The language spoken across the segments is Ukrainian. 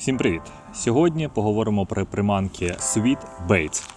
Всім привіт! Сьогодні поговоримо про приманки Sweet Baits.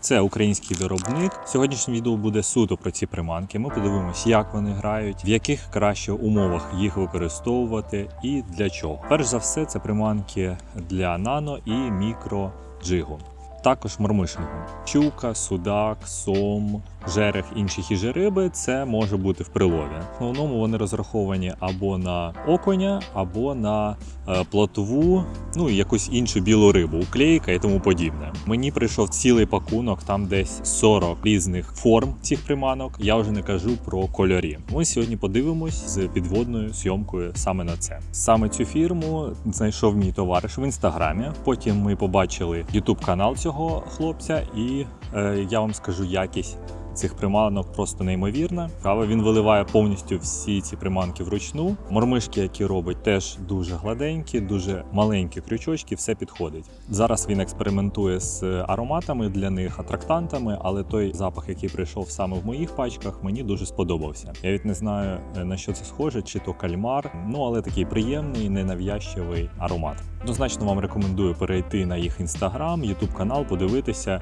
Це український виробник. Сьогоднішнє відео буде суто про ці приманки. Ми подивимось, як вони грають, в яких краще умовах їх використовувати і для чого. Перш за все, це приманки для нано і мікро джигу. Також мормишингу. Щука, судак, сом, жерех, інші хижі це може бути в прилові. В основному вони розраховані або на оконя, або на е, плотву, ну і якусь іншу білу рибу, уклейка і тому подібне. Мені прийшов цілий пакунок, там десь 40 різних форм цих приманок. Я вже не кажу про кольорі. Ми сьогодні подивимось з підводною зйомкою саме на це. Саме цю фірму знайшов мій товариш в інстаграмі. Потім ми побачили ютуб канал цього хлопця, і е, я вам скажу якість цих приманок просто неймовірна. Кава він виливає повністю всі ці приманки вручну. Мормишки, які робить, теж дуже гладенькі, дуже маленькі крючочки, все підходить. Зараз він експериментує з ароматами для них, атрактантами, але той запах, який прийшов саме в моїх пачках, мені дуже сподобався. Я від не знаю е, на що це схоже, чи то кальмар, ну але такий приємний, ненав'язчивий аромат. Однозначно вам рекомендую перейти на їх інстаграм, ютуб канал, подивитися.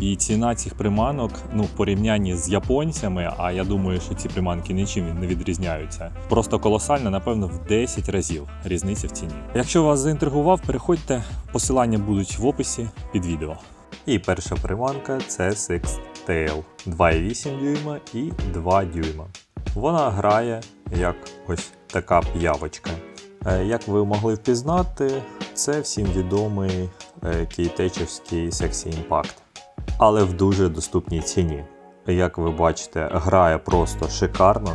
І ціна цих приманок, ну в порівнянні з японцями, а я думаю, що ці приманки нічим не відрізняються. Просто колосальна, напевно, в 10 разів різниця в ціні. Якщо вас заінтригував, переходьте, посилання будуть в описі під відео. І перша приманка це Six Tail 2,8 дюйма і 2 дюйма. Вона грає як ось така п'явочка. Е, Як ви могли впізнати, це всім відомий е, кейтечівський Sexy Impact але в дуже доступній ціні. Як ви бачите, грає просто шикарно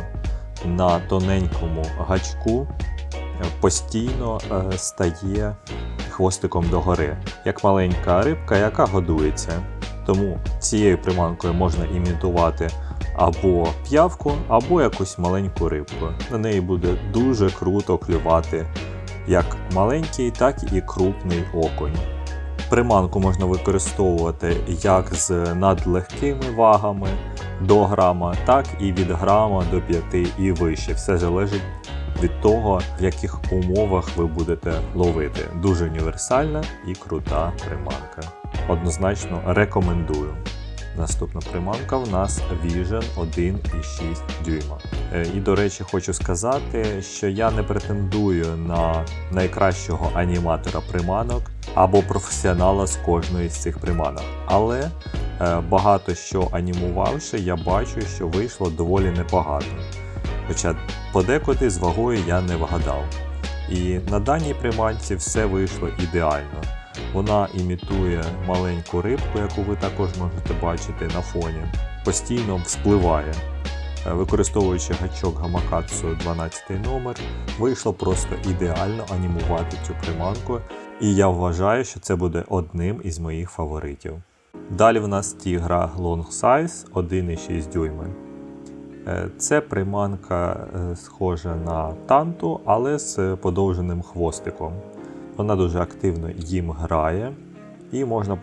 на тоненькому гачку, постійно е, стає хвостиком догори, як маленька рибка, яка годується. Тому цією приманкою можна імітувати або п'явку, або якусь маленьку рибку. На неї буде дуже круто клювати як маленький, так і крупний окунь. Приманку можна використовувати як з надлегкими вагами до грама, так і від грама до 5 і вище. Все залежить від того, в яких умовах ви будете ловити. Дуже універсальна і крута приманка. Однозначно рекомендую. Наступна приманка в нас Vision 1,6 дюйма. Е, І, до речі, хочу сказати, що я не претендую на найкращого аніматора приманок або професіонала з кожної з цих приманок. Але е, багато що анімувавши, я бачу, що вийшло доволі непогано. Хоча подекуди з вагою я не вгадав. І на даній приманці все вийшло ідеально. Вона імітує маленьку рибку, яку ви також можете бачити на фоні. Постійно вспливає. Е, Використовуючи гачок Гамакатсу 12 номер, вийшло просто ідеально анімувати цю приманку, і я вважаю, що це буде одним із моїх фаворитів. Далі в нас тігра Long Size 1,6 дюйми. Е, Це приманка е, схожа на танту, але з подовженим хвостиком. Вона дуже активно їм грає, і можна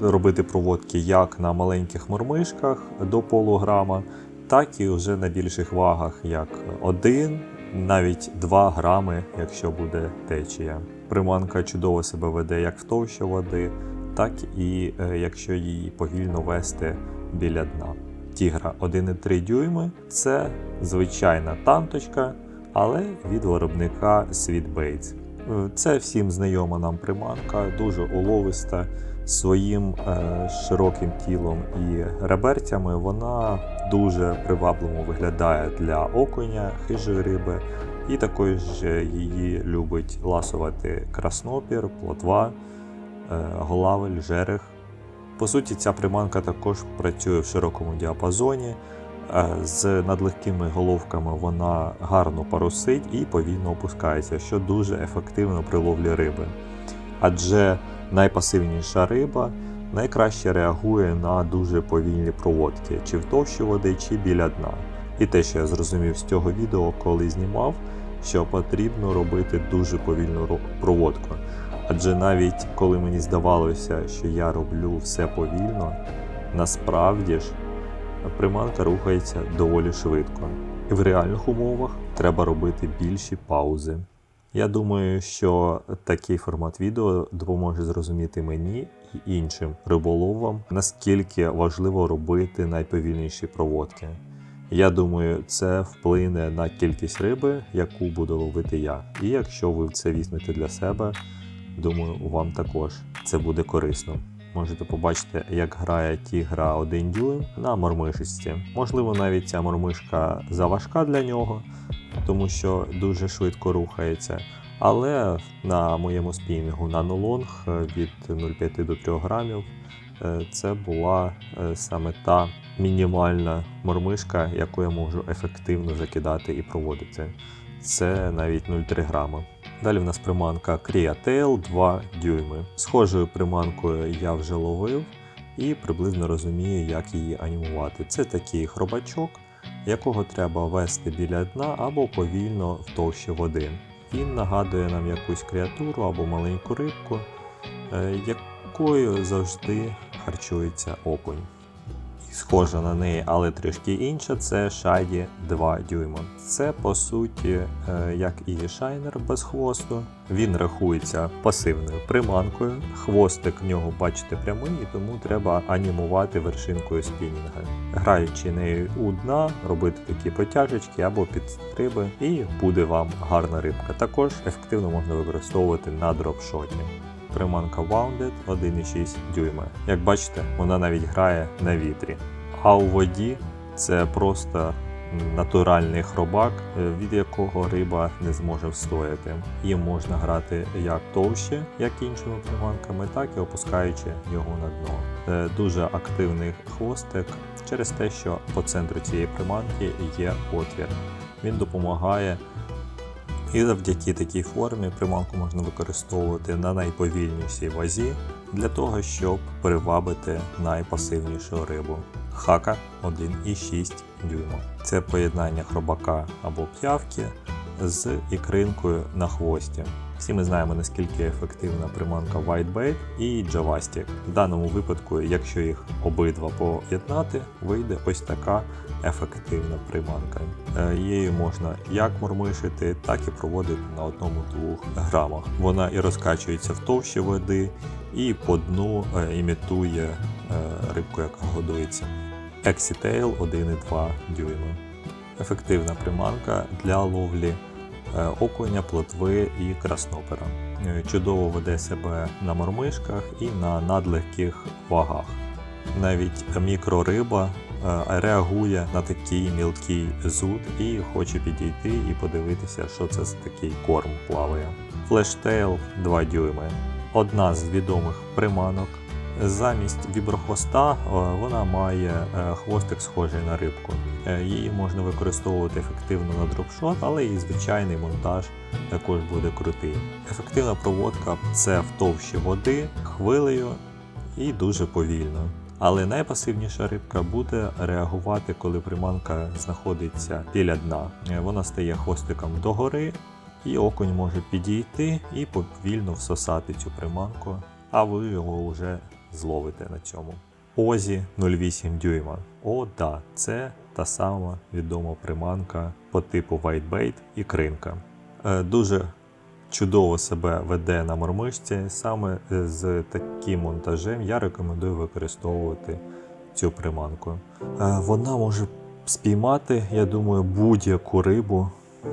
робити проводки як на маленьких мормишках до полуграма, так і вже на більших вагах, як 1, навіть 2 грами, якщо буде течія. Приманка чудово себе веде як в товщі води, так і е, якщо її повільно вести біля дна. Тігра 1,3 дюйми це звичайна танточка, але від виробника Sweet Baits. Е, Це всім знайома нам приманка, дуже уловиста. Своїм е, широким тілом і реберцями вона дуже привабливо виглядає для окуня, хижої риби, і також її любить ласувати краснопір, плотва, е, голавель, жерех. По суті, ця приманка також працює в широкому діапазоні. Е, З надлегкими головками вона гарно парусить і повільно опускається, що дуже ефективно при ловлі риби. Адже найпасивніша риба найкраще реагує на дуже повільні проводки, чи в товщі води, чи біля дна. І те, що я зрозумів з цього відео, коли знімав, що потрібно робити дуже повільну проводку. Адже навіть коли мені здавалося, що я роблю все повільно, насправді ж приманка рухається доволі швидко. І в реальних умовах треба робити більші паузи. Я думаю, що такий формат відео допоможе зрозуміти мені і іншим риболовам, наскільки важливо робити найповільніші проводки. Я думаю, це вплине на кількість риби, яку буду ловити я. І якщо ви це візьмете для себе, думаю, вам також це буде корисно. Можете побачити, як грає тігра один дюйм на мормишисті. Можливо, навіть ця мормишка заважка для нього, тому що дуже швидко рухається. Але на моєму спінінгу нанолонг від 0,5 до 3 грамів е, це була е, саме та мінімальна мормишка, яку я можу ефективно закидати і проводити. Це навіть 0,3 грама. Далі в нас приманка Creatail 2 дюйми. Схожою приманкою я вже ловив і приблизно розумію, як її анімувати. Це такий хробачок, якого треба вести біля дна або повільно в товщі води. Він нагадує нам якусь креатуру або маленьку рибку, е, якою завжди харчується окунь. Схожа на неї, але трішки інша, це Shady 2 дюйма. Це по суті, е, як і шайнер без хвосту. Він рахується пасивною приманкою. Хвостик в нього, бачите, прямий, і тому треба анімувати вершинкою спінінга. Граючи нею у дна, робити такі потяжечки або підстриби, і буде вам гарна рибка. Також ефективно можна використовувати на дропшоті. Приманка Wounded 1,6 дюйма. Як бачите, вона навіть грає на вітрі. А у воді це просто натуральний хробак, від якого риба не зможе встояти. Їм можна грати як товще, як іншими приманками, так і опускаючи його на дно. Е, Дуже активний хвостик через те, що по центру цієї приманки є отвір. Він допомагає і завдяки такій формі приманку можна використовувати на найповільнішій вазі для того, щоб привабити найпасивнішу рибу. Хака 1,6 дюйма. Це поєднання хробака або п'явки з ікринкою на хвості. Всі ми знаємо, наскільки ефективна приманка Whitebait і Javastic. В даному випадку, якщо їх обидва поєднати, вийде ось така ефективна приманка. Е, Її можна як мормишити, так і проводити на одному-двох грамах. Вона і розкачується в товщі води, і по дну е, імітує е, рибку, яка годується. Exitail 1,2 дюйма. Ефективна приманка для ловлі окуня, плотви і краснопера. Е, Чудово веде себе на мормишках і на надлегких вагах. Навіть мікрориба е, реагує на такий мілкий зуд і хоче підійти і подивитися, що це за такий корм плаває. Флештейл 2 дюйми. Одна з відомих приманок. Замість віброхвоста е, вона має е, хвостик схожий на рибку. Е, Її можна використовувати ефективно на дропшот, але і звичайний монтаж також буде крутий. Ефективна проводка це в товщі води, хвилею і дуже повільно. Але найпасивніша рибка буде реагувати, коли приманка знаходиться біля дна. Вона стає хвостиком догори, і окунь може підійти і повільно всосати цю приманку, а ви його вже зловите на цьому. Озі 0,8 дюйма. О, да, це та сама відома приманка по типу Whitebait і кринка. Е, Дуже чудово себе веде на мормишці. Саме е, з таким монтажем я рекомендую використовувати цю приманку. Е, Вона може спіймати, я думаю, будь-яку рибу,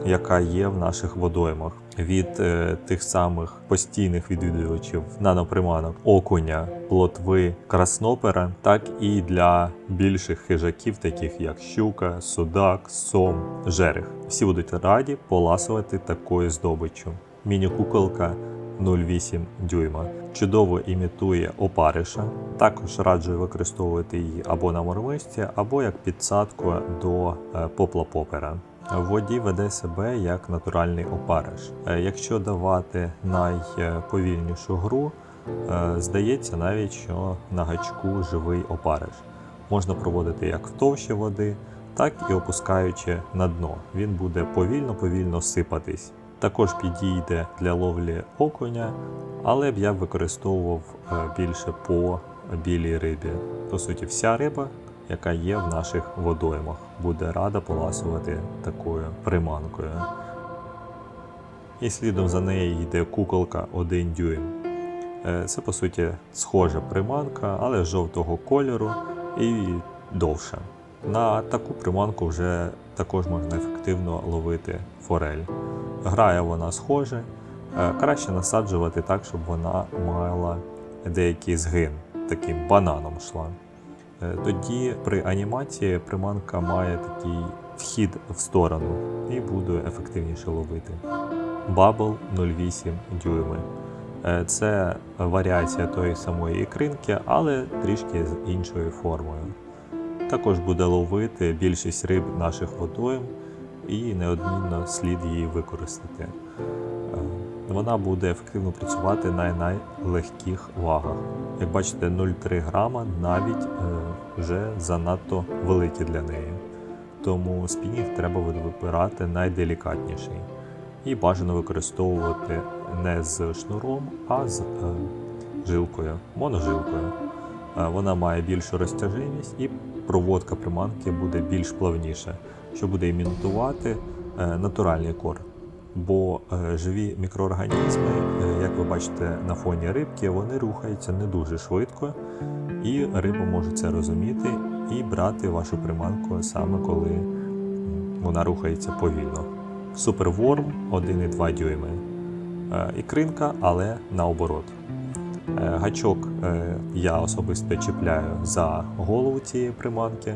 яка є в наших водоймах. Від е, тих самих постійних відвідувачів наноприманок окуня, плотви, краснопера, так і для більших хижаків, таких як щука, судак, сом, жерех. Всі будуть раді поласувати такою здобиччю. Міні-куколка 0,8 дюйма. Чудово імітує опариша. Також раджу використовувати її або на мормишці, або як підсадку до е, попла-попера. Воді веде себе як натуральний опариш. Е, Якщо давати найповільнішу гру, е, здається навіть, що на гачку живий опариш. Можна проводити як в товщі води, так і опускаючи на дно. Він буде повільно-повільно сипатись. Також підійде для ловлі окуня, але б я використовував е, більше по білій рибі. По суті, вся риба, яка є в наших водоймах, буде рада поласувати такою приманкою. І слідом за нею йде куколка 1 дюйм. Е, Це по суті схожа приманка, але жовтого кольору і довша. На таку приманку вже також можна ефективно ловити форель. Грає вона схоже, е, краще насаджувати так, щоб вона мала деякий згин, таким бананом йшла. Тоді при анімації приманка має такий вхід в сторону і буде ефективніше ловити. Bubble 0,8 дюйми. Е, Це варіація тої самої ікринки, але трішки з іншою формою. Також буде ловити більшість риб наших водойм і неодмінно слід її використати. Вона буде ефективно працювати на найлегких вагах. Як бачите, 0,3 грама навіть е, вже занадто великі для неї. Тому спінінг треба вибирати найделікатніший. І бажано використовувати не з шнуром, а з е, жилкою, моножилкою. Е, Вона має більшу розтяжимість і проводка приманки буде більш плавніша, що буде імітувати натуральний корм. Бо е, живі мікроорганізми, е, як ви бачите на фоні рибки, вони рухаються не дуже швидко, і риба може це розуміти і брати вашу приманку саме коли вона рухається повільно. Суперворм 1,2 дюйми. Е, Ікринка, але наоборот. Гачок я особисто чіпляю за голову цієї приманки,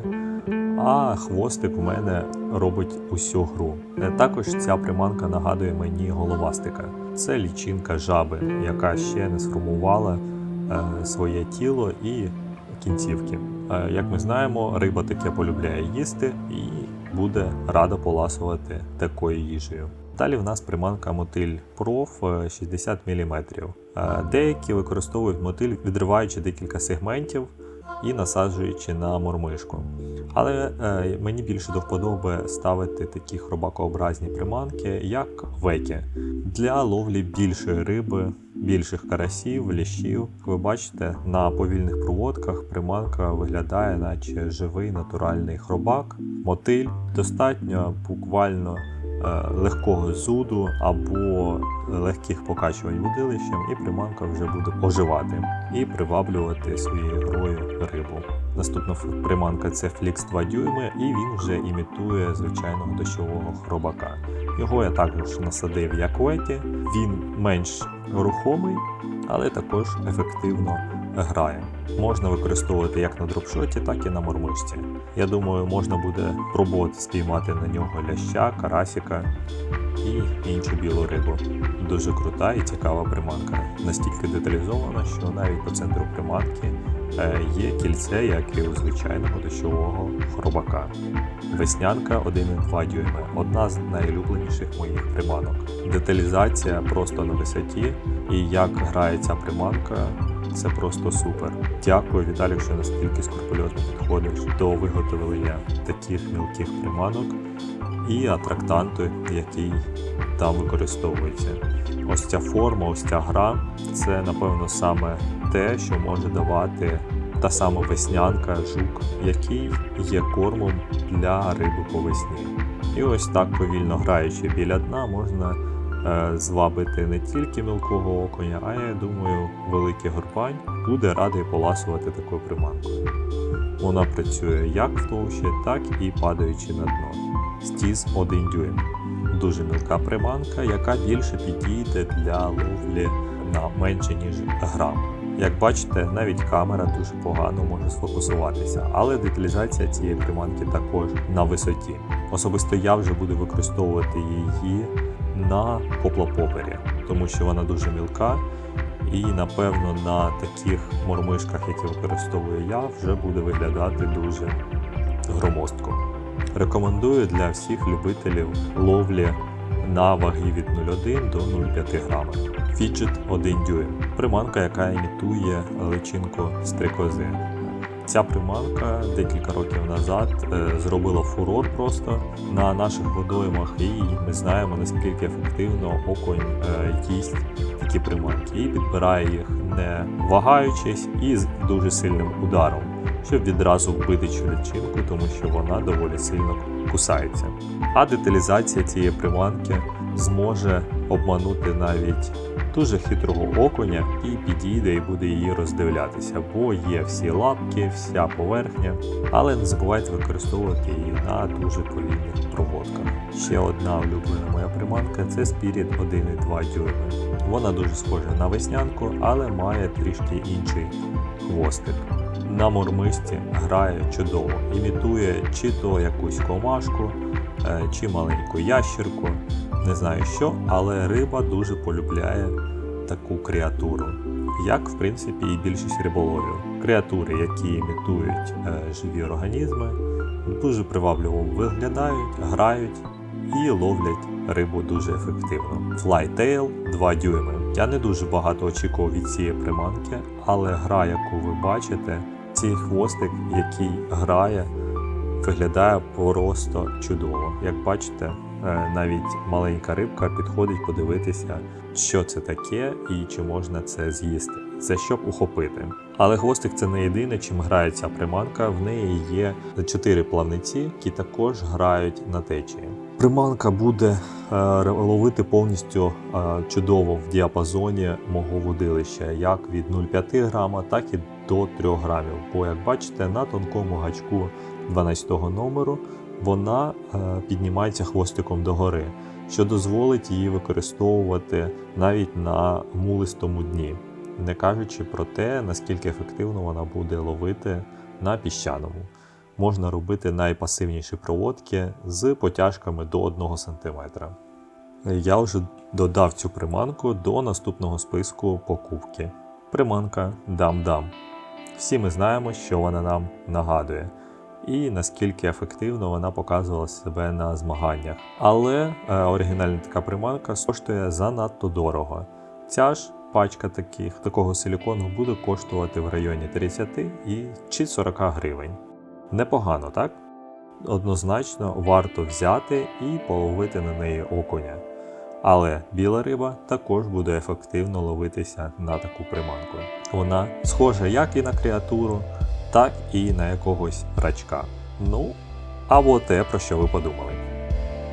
а хвостик у мене робить усю гру. Е, Також ця приманка нагадує мені головастика. Це лічинка жаби, яка ще не сформувала е, своє тіло і кінцівки. Е, Як ми знаємо, риба таке полюбляє їсти і буде рада поласувати такою їжею. Далі в нас приманка мотиль проф е, 60 мм. Деякі використовують мотиль, відриваючи декілька сегментів і насаджуючи на мормишку. Але е, мені більше до вподоби ставити такі хробакообразні приманки, як векі, для ловлі більшої риби, більших карасів, лящів. Як ви бачите, на повільних проводках приманка виглядає, наче живий натуральний хробак, мотиль. Достатньо буквально легкого зуду або легких покачувань вудилищем, і приманка вже буде оживати і приваблювати своєю грою рибу. Наступна приманка це Flix 2 дюйми, і він вже імітує звичайного дощового хробака. Його я також насадив як веті. Він менш рухомий, але також ефективно грає. Можна використовувати як на дропшоті, так і на мормишці. Я думаю, можна буде пробувати спіймати на нього ляща, карасіка і іншу білу рибу. Дуже крута і цікава приманка. Настільки деталізована, що навіть по центру приманки е, є кільце, як і у звичайного дощового хробака. Веснянка 1,2 дюйми одна з найулюбленіших моїх приманок. Деталізація просто на висоті, і як грає ця приманка, це просто супер. Дякую, Віталію, що настільки скрупульозно підходиш до виготовлення таких мілких приманок і атрактанту, який там використовується. Ось ця форма, ось ця гра це напевно саме те, що може давати та сама веснянка, жук, який є кормом для риби по весні. І ось так повільно граючи біля дна, можна звабити не тільки мілкого окуня, а я думаю, великий горбань буде радий поласувати такою приманкою. Вона працює як в товщі, так і падаючи на дно. Стіз 1 дюйм. Дуже мілка приманка, яка більше підійде для ловлі на менше ніж грам. Як бачите, навіть камера дуже погано може сфокусуватися, але деталізація цієї приманки також на висоті. Особисто я вже буду використовувати її на поплапопері, тому що вона дуже мілка, і напевно на таких мормишках, які використовую я, вже буде виглядати дуже громоздко. Рекомендую для всіх любителів ловлі на ваги від 0,1 до 0,5 грама. Фіджет 1 дюйм. Приманка, яка імітує личинку стрикози. Ця приманка декілька років назад е, зробила фурор просто на наших водоймах, і ми знаємо наскільки ефективно окунь е, їсть такі приманки і підбирає їх не вагаючись і з дуже сильним ударом, щоб відразу вбити цю тому що вона доволі сильно кусається. А деталізація цієї приманки зможе обманути навіть дуже хитрого окуня і підійде і буде її роздивлятися, бо є всі лапки, вся поверхня, але не забувайте використовувати її на дуже повільних проводках. Ще одна улюблена моя приманка це Spirit 1,2 дюйми. Вона дуже схожа на веснянку, але має трішки інший хвостик. На мормисті грає чудово, імітує чи то якусь комашку, е, чи маленьку ящірку, не знаю що, але риба дуже полюбляє таку креатуру, як в принципі і більшість риболовів. Креатури, які імітують е, живі організми, дуже привабливо виглядають, грають і ловлять рибу дуже ефективно. Flytail 2 дюйми. Я не дуже багато очікував від цієї приманки, але гра, яку ви бачите, цей хвостик, який грає, виглядає просто чудово. Як бачите, навіть маленька рибка підходить подивитися, що це таке і чи можна це з'їсти. Це щоб ухопити. Але хвостик це не єдине, чим грає ця приманка. В неї є чотири плавниці, які також грають на течії. Приманка буде е, ловити повністю е, чудово в діапазоні мого вудилища, як від 0,5 грама, так і до 3 грамів. Бо, як бачите, на тонкому гачку 12 номеру вона е, піднімається хвостиком догори, що дозволить її використовувати навіть на мулистому дні, не кажучи про те, наскільки ефективно вона буде ловити на піщаному. Можна робити найпасивніші проводки з потяжками до 1 см. Я вже додав цю приманку до наступного списку покупки. Приманка Дам-Дам. Всі ми знаємо, що вона нам нагадує, і наскільки ефективно вона показувала себе на змаганнях. Але е, оригінальна така приманка коштує занадто дорого. Ця ж пачка таких, такого силікону буде коштувати в районі 30 і чи 40 гривень. Непогано, так? Однозначно варто взяти і половити на неї окуня. Але біла риба також буде ефективно ловитися на таку приманку. Вона схожа як і на креатуру, так і на якогось рачка. Ну, або те, про що ви подумали.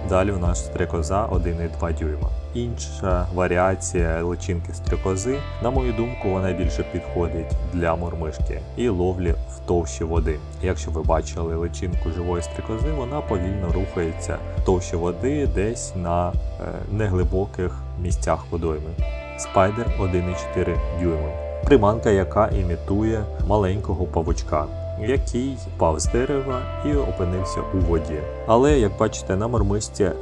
Далі у нас стрекоза 1,2 дюйма. Інша варіація личинки стрекози, на мою думку, вона більше підходить для мормишки і ловлі в товщі води. Якщо ви бачили личинку живої стрекози, вона повільно рухається в товщі води десь на е, неглибоких місцях водойми. Спайдер 1,4 дюйма. Приманка, яка імітує маленького павучка який впав з дерева і опинився у воді. Але, як бачите, на мормисті е,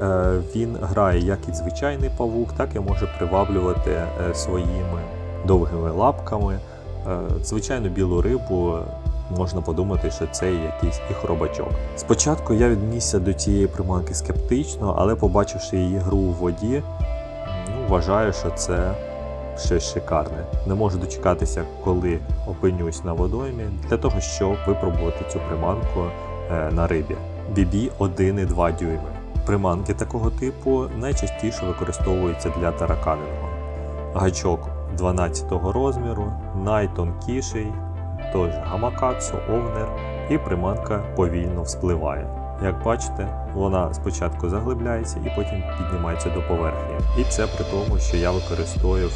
він грає як і звичайний павук, так і може приваблювати е, своїми довгими лапками. Е, звичайну білу рибу. Можна подумати, що це якийсь і хробачок. Спочатку я віднісся до цієї приманки скептично, але побачивши її гру у воді, ну, вважаю, що це щось шикарне. Не можу дочекатися, коли опинюсь на водоймі, для того, щоб випробувати цю приманку е, на рибі. BB 1,2 дюйми. Приманки такого типу найчастіше використовуються для тараканингу. Гачок 12 розміру, найтонкіший, тож гамакацу, овнер, і приманка повільно вспливає. Як бачите, вона спочатку заглибляється і потім піднімається до поверхні. І це при тому, що я використовую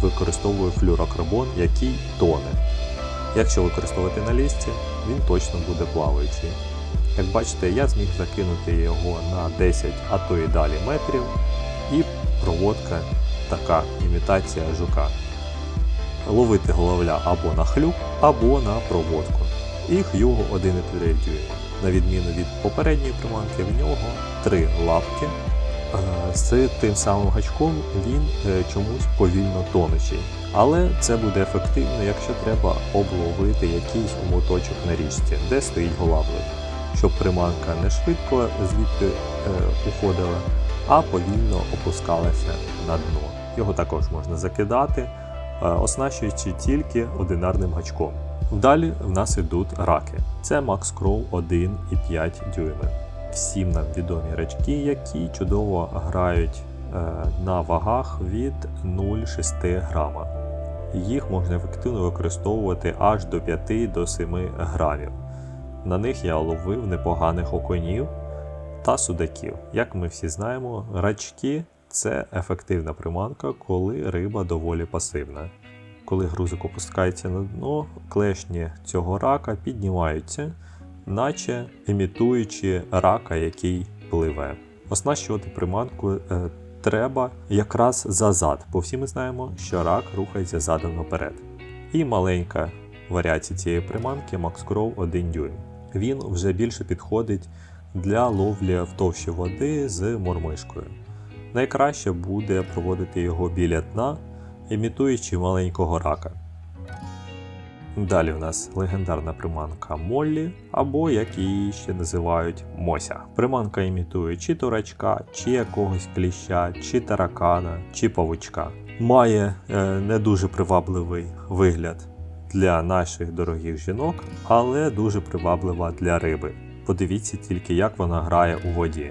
використовую флюрокарбон, який тоне. Якщо використовувати на лісці, він точно буде плаваючий. Як бачите, я зміг закинути його на 10, а то і далі метрів, і проводка така імітація жука. Ловити головля або на хлюп, або на проводку. І х'юго 1,3 дюйма. На відміну від попередньої приманки, в нього три лапки з тим самим гачком він е, чомусь повільно тонучий. Але це буде ефективно, якщо треба обловити якийсь моточок на річці, де стоїть голавлик, щоб приманка не швидко звідти е, уходила, а повільно опускалася на дно. Його також можна закидати, е, оснащуючи тільки одинарним гачком. Далі в нас йдуть раки. Це Max Crow 1,5 дюйми всім нам відомі рачки, які чудово грають е, на вагах від 0,6 грама. Їх можна ефективно використовувати аж до 5-7 грамів. На них я ловив непоганих оконів та судаків. Як ми всі знаємо, рачки це ефективна приманка, коли риба доволі пасивна. Коли грузик опускається на дно, клешні цього рака піднімаються, наче імітуючи рака, який пливе. Оснащувати приманку е, треба якраз за зад, бо всі ми знаємо, що рак рухається задом наперед. І маленька варіація цієї приманки Max Crow 1 дюйм. Він вже більше підходить для ловлі в товщі води з мормишкою. Найкраще буде проводити його біля дна, імітуючи маленького рака. Далі в нас легендарна приманка Моллі, або як її ще називають Мося. Приманка імітує чи турачка, чи якогось кліща, чи таракана, чи павучка. Має е, не дуже привабливий вигляд для наших дорогих жінок, але дуже приваблива для риби. Подивіться тільки, як вона грає у воді.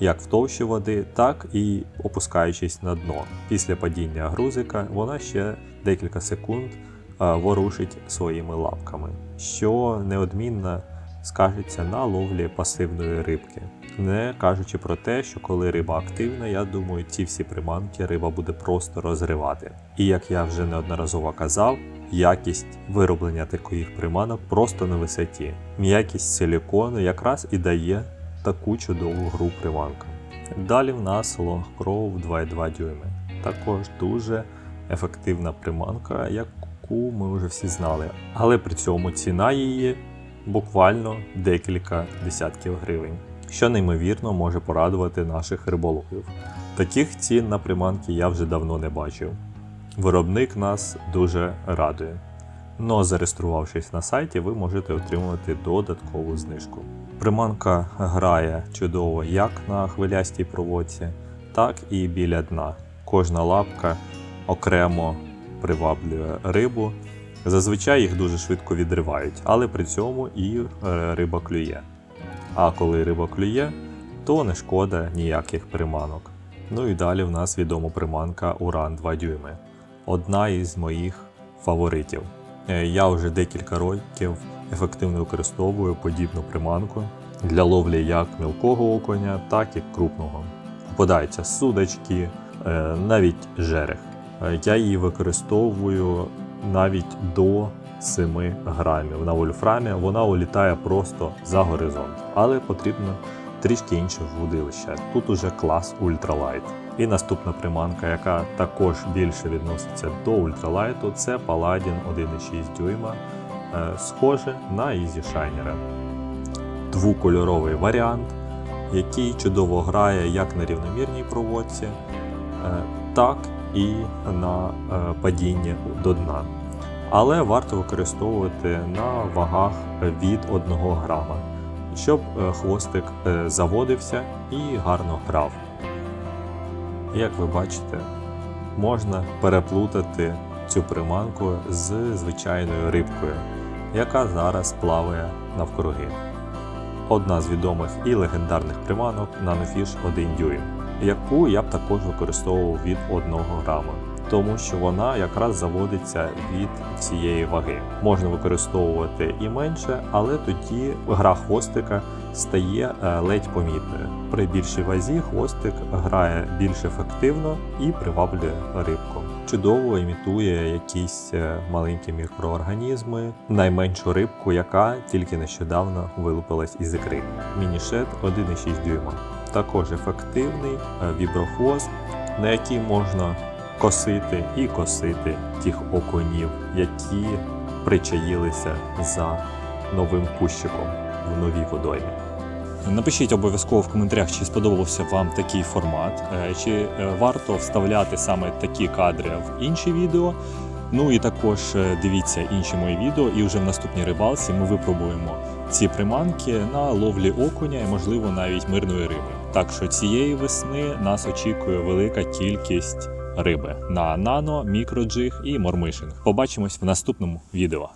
Як в товщі води, так і опускаючись на дно. Після падіння грузика вона ще декілька секунд ворушить своїми лапками, що неодмінно скажеться на ловлі пасивної рибки. Не кажучи про те, що коли риба активна, я думаю, ці всі приманки риба буде просто розривати. І як я вже неодноразово казав, якість вироблення таких приманок просто на висоті. М'якість силікону якраз і дає таку чудову гру приманка. Далі в нас Crow 2,2 дюйми. Також дуже ефективна приманка, яку ми вже всі знали. Але при цьому ціна її буквально декілька десятків гривень, що неймовірно може порадувати наших риболовів. Таких цін на приманки я вже давно не бачив. Виробник нас дуже радує. Но зареєструвавшись на сайті, ви можете отримувати додаткову знижку. Приманка грає чудово як на хвилястій проводці, так і біля дна. Кожна лапка окремо приваблює рибу. Зазвичай їх дуже швидко відривають, але при цьому і е, риба клює. А коли риба клює, то не шкода ніяких приманок. Ну і далі в нас відома приманка Уран 2 дюйми. Одна із моїх фаворитів. Е, Я вже декілька років ефективно використовую подібну приманку для ловлі як мілкого окуня, так і крупного. Попадаються судачки, е, навіть жерех. Е, Я її використовую навіть до 7 грамів. На вольфрамі вона улітає просто за горизонт, але потрібно трішки інше вудилище. Тут уже клас ультралайт. І наступна приманка, яка також більше відноситься до ультралайту, це Paladin 1,6 дюйма, е, схоже на Easy Shiner. Двукольоровий варіант, який чудово грає як на рівномірній проводці, е, так і на е, падінні до дна. Але варто використовувати на вагах від 1 грама, щоб е, хвостик е, заводився і гарно грав. Як ви бачите, можна переплутати цю приманку з звичайною рибкою, яка зараз плаває навкруги. Одна з відомих і легендарних приманок Nanofish 1 дюйм, яку я б також використовував від 1 грама, тому що вона якраз заводиться від цієї ваги. Можна використовувати і менше, але тоді гра хвостика стає е, ледь помітною. При більшій вазі хвостик грає більш ефективно і приваблює рибку. Чудово імітує якісь е, маленькі мікроорганізми, найменшу рибку, яка тільки нещодавно вилупилась із ікри. Мінішет 1,6 дюйма. Також ефективний е, на який можна косити і косити тих окунів, які причаїлися за новим кущиком в новій водоймі. Напишіть обов'язково в коментарях, чи сподобався вам такий формат, е, чи е, варто вставляти саме такі кадри в інші відео. Ну і також дивіться інші мої відео, і вже в наступній рибалці ми випробуємо ці приманки на ловлі окуня і, можливо, навіть мирної риби. Так що цієї весни нас очікує велика кількість риби на нано, мікроджиг і мормишинг. Побачимось в наступному відео.